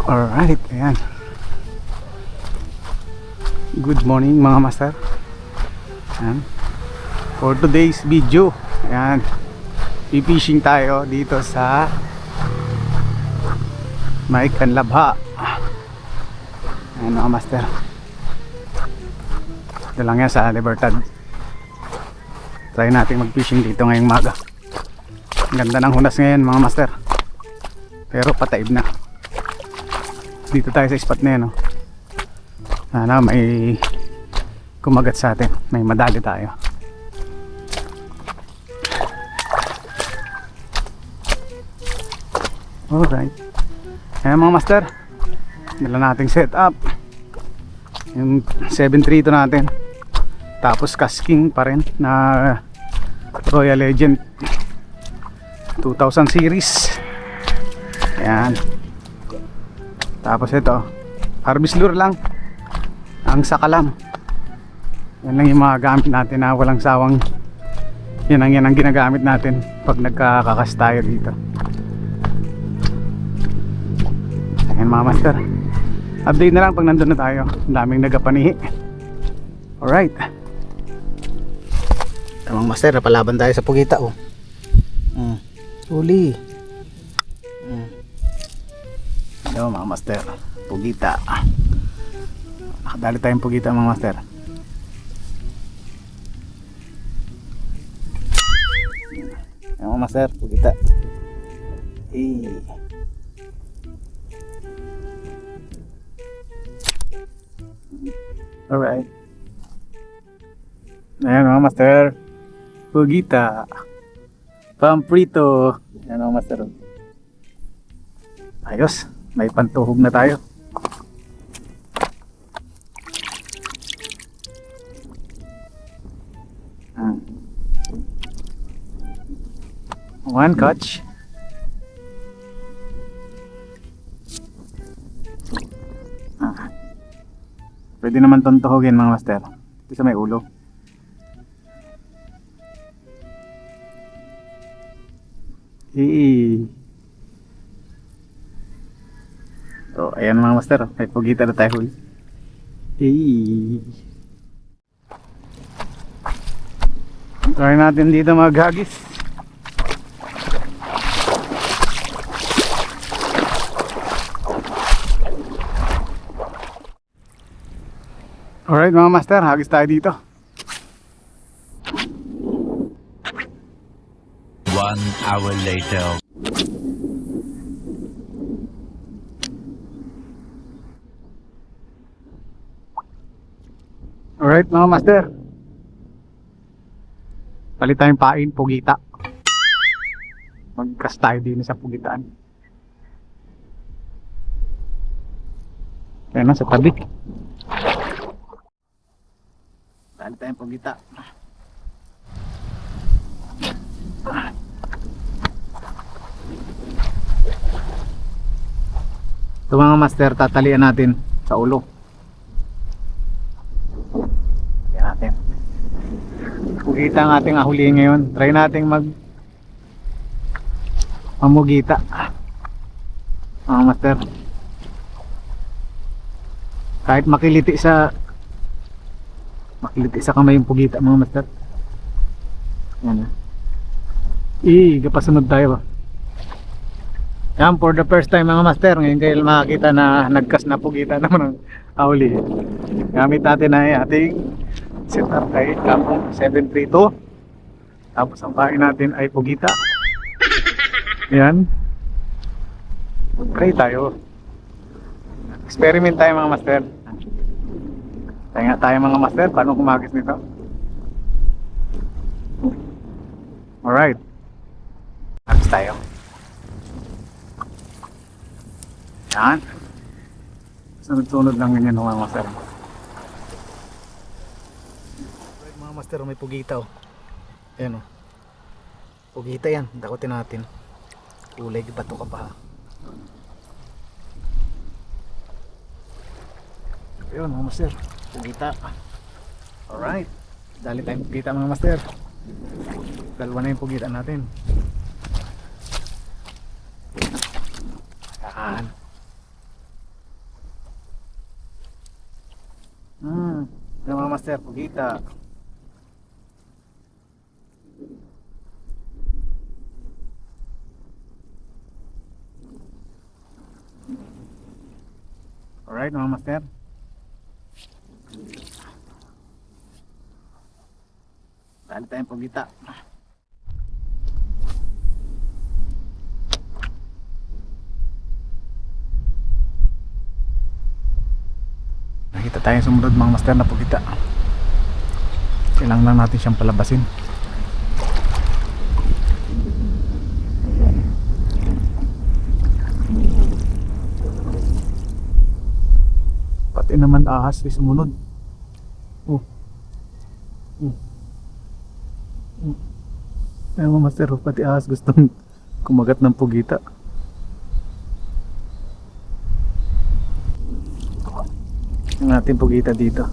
Alright, ayan. Good morning mga master. Ayan. For today's video, ayan. Pipishing tayo dito sa May Kanlabha. Ayan mga master. Ito lang yan sa Libertad. Try natin mag-fishing dito ngayong maga. Ganda ng hunas ngayon mga master. Pero pataib na. Dito tayo sa spot na yan. Oh. Sana may kumagat sa atin. May madali tayo. Alright. Ayan mga master. Dala nating set up. Yung 732 natin. Tapos casking pa rin na Royal Legend 2000 series. Ayan. Tapos ito, harvest lure lang. Ang sakalam. Yan lang yung mga gamit natin na walang sawang yan ang yan ang ginagamit natin pag nagkakakas tayo dito. Ayan mga master. Update na lang pag nandun na tayo. Ang daming nagapanihi. Alright. Tamang master, napalaban tayo sa pugita oh. Mm. Uli. Yo mga master, pugita. Nakadali tayong pugita mga master. Yo mga master, pugita. Eh. Alright. Ayan mga master. Pugita. Pamprito. Ayan mga master. Ayos. May pantuhog na tayo. Ah. One catch. Ah. Pwede naman tong mga master. Ito sa may ulo. Eh. So, ayan mga master. May pugita na tayo huli. Eh. Try natin dito mga gagis. Alright mga master, hagis tayo dito. One hour later. Alright mga master. Palit tayong pain, pugita. Mag-cast tayo din sa pugitaan. Kaya na sa tabi. Palit tayong pugita. Ito mga master, tatalian natin sa ulo. Yan natin. Pugita ang ating ahulihin ngayon. Try nating mag mamugita. Mga master. Kahit makiliti sa makiliti sa kamay yung pugita mga master. Yan na. Eh, kapasunod tayo ba? Yan, for the first time mga master, ngayon kayo makakita na nagkas na pugita naman ang ahuli. Gamit natin ay ating setup kay Kampong 732. Tapos ang pain natin ay pugita. Yan. Try tayo. Experiment tayo mga master. Tayo tayo mga master, paano kumagis nito? Alright. Agis tayo. Yan. Sunod-sunod lang ganyan mga master. master may pugita oh. Ayan oh. Pugita yan. Dakutin natin. Kulay bato ka pa ha. Ayun mga master. Pugita. Alright. Dali tayong pugita mga master. Dalawa na yung pugita natin. Yan. Hmm. Yung mga master. Pugita. Alright mga master. Dali tayong pugita. Nakita tayong sumunod mga master na pugita. Kailangan lang natin siyang palabasin. Pati naman ahas ay sumunod. Oh. Oh. Oh. Ayun mga master, oh, pati ahas gustong kumagat ng pugita. Ang ating pugita dito.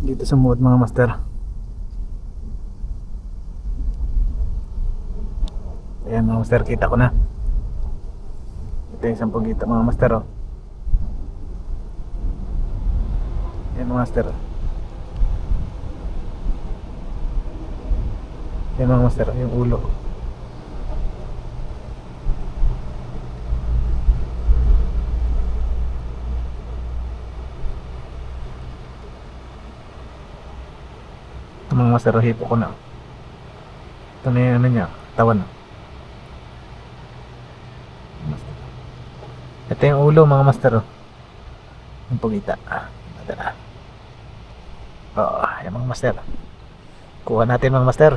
Dito sa mood mga master. Ayan mga master, kita ko na. Ito yung isang pugita mga master oh. Ayan mga master. Ayan mga master, yung ulo. Ito mga master, hipo ko na. Ito na yung ano niya, tawan. Master. Ito yung ulo mga master. Oh. Yung. Ito na. Oo, yan mga master. Kuha natin mga master.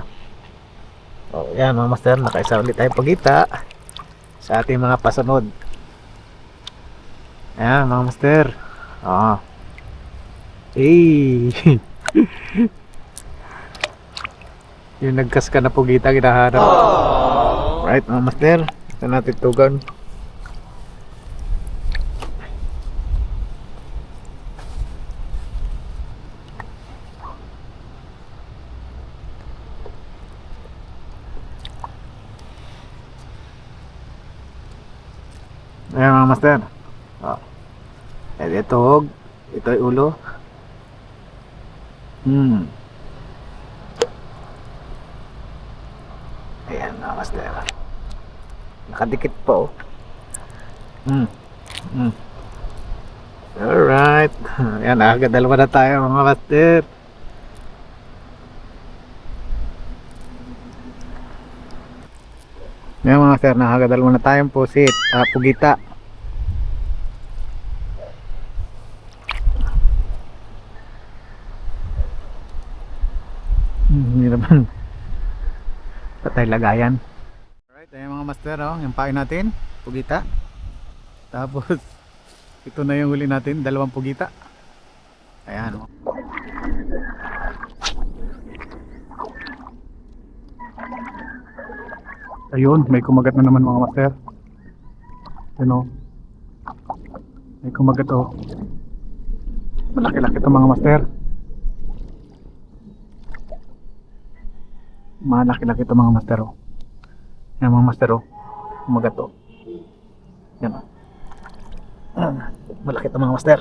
Oh, yan mga master, nakaisa ulit tayong pugita sa ating mga pasunod. Ayan mga master. Oo. Eh. yung nagkas ka na pugita ginaharap. Right mga master. Ito natin tugan. Ayan mga master. Oh. Eh, ito hog. Ito ay ulo. Hmm. Ayan mga master. Nakadikit po. Hmm. Hmm. Alright. Ayan, agad dalawa na tayo mga master. Ayan mga master, nakagadalawa na tayong pusit. Ah, pugita. Hmm, hindi naman. Patay lagayan. Alright, ayan mga master, oh, yung pain natin, pugita. Tapos, ito na yung huli natin, dalawang pugita. Ayan, oh. Ayun, may kumagat na naman mga master. Yun oh. May kumagat oh. Malaki-laki ito mga master. Malaki-laki ito mga master oh. Yan mga master oh. Kumagat oh. Yan. Ah, malaki ito mga master.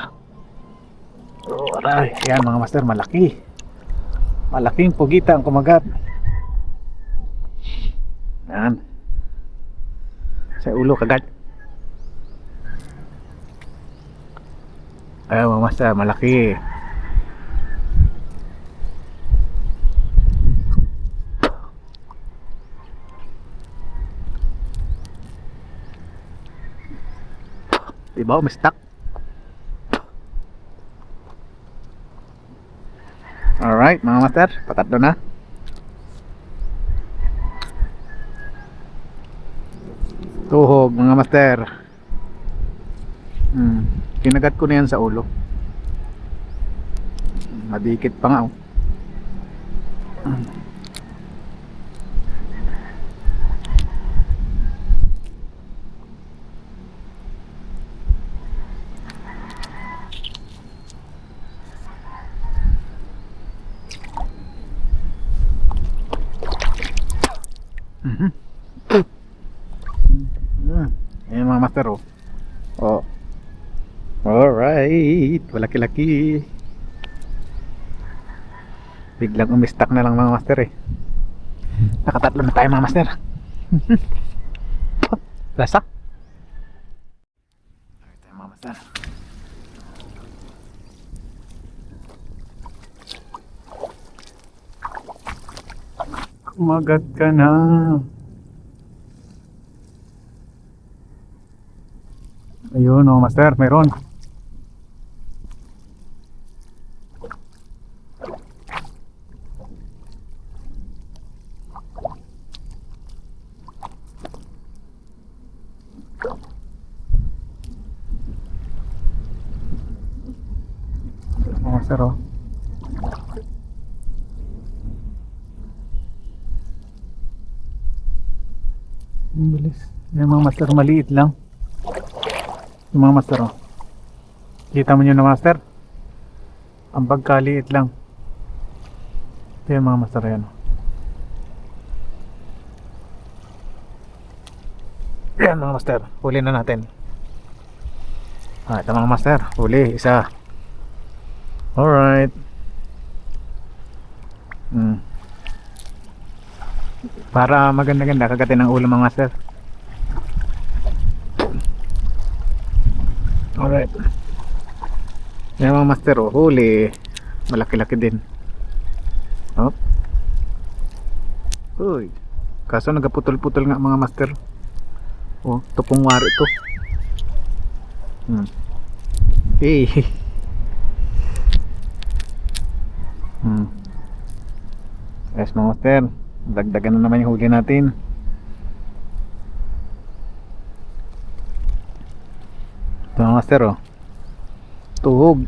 Oh, aray. Yan mga master, malaki. Malaking pugita ang kumagat. Yan. Sa ulo kagad. Ayan mga master, malaki. Diba, may stuck. Alright, mga master, patatlo na. Tuhog, mga master. Hmm. Kinagat ko na yan sa ulo. Madikit pa nga oh. Hmm. Mm. Ayan mga master oh. Oh. Alright. Malaki-laki. Biglang umistak na lang mga master eh. Nakatatlo na tayo mga master. Lasa. Alright tayo mga master. Kumagat ka na. Ayun, oh, master, meron. Oh, master, oh. Ang bilis. Yung mga master, maliit lang. Yung mga master, oh. Kita mo nyo na master? Ang pagkaliit lang. Ito yung mga master yan. oh. Yan mga master, huli na natin. Ah, ito mga master, huli, isa. Alright. Hmm. Para maganda-ganda kagatin ng ulo mga master. Alright. Yan mga master, oh, huli. Malaki-laki din. Oh. Uy. Kaso nagaputol-putol nga mga master. Oh, tupong wari to. Hmm. Eh. Hmm. Yes mga master. Dagdagan na naman yung huli natin. Ito mga master oh. Tuhog.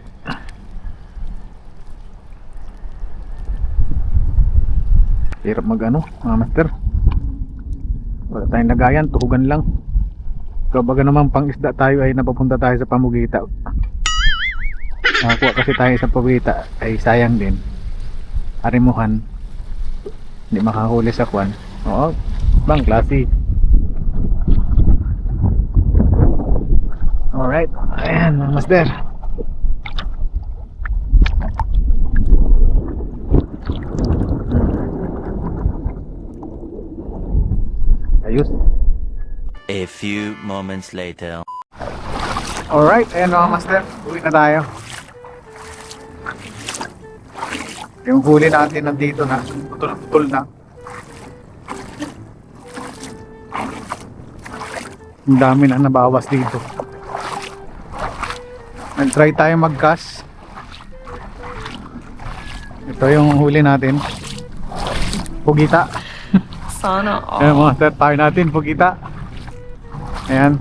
Hirap mag ano, mga master. Wala tayong lagayan, tuhugan lang. Kapag naman pang isda tayo ay napapunta tayo sa pamugita. Nakakuha kasi tayo sa pamugita ay sayang din. Arimuhan. Hindi makahuli sa kwan. Oo, bang klase. Alright, ayan mga master. Ayos. A few moments later. Alright, ayan mga master. Uwi na tayo. Yung huli natin nandito na. Putol-putol na. Ang dami na nabawas dito. Nag-try tayo mag-cast. Ito yung huli natin. Pugita. Sana all. Ayan mga master, tayo natin. Pugita. Ayan.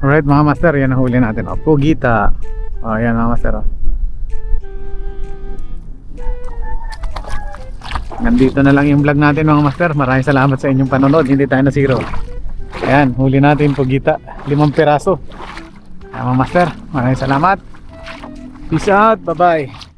Alright mga master, yan ang huli natin. O, pugita. O, yan mga master. O. Nandito na lang yung vlog natin mga master. Maraming salamat sa inyong panonood. Hindi tayo na zero. Ayan, huli natin pugita. Limang piraso. Ayan mga master, maraming salamat. Peace out. Bye-bye.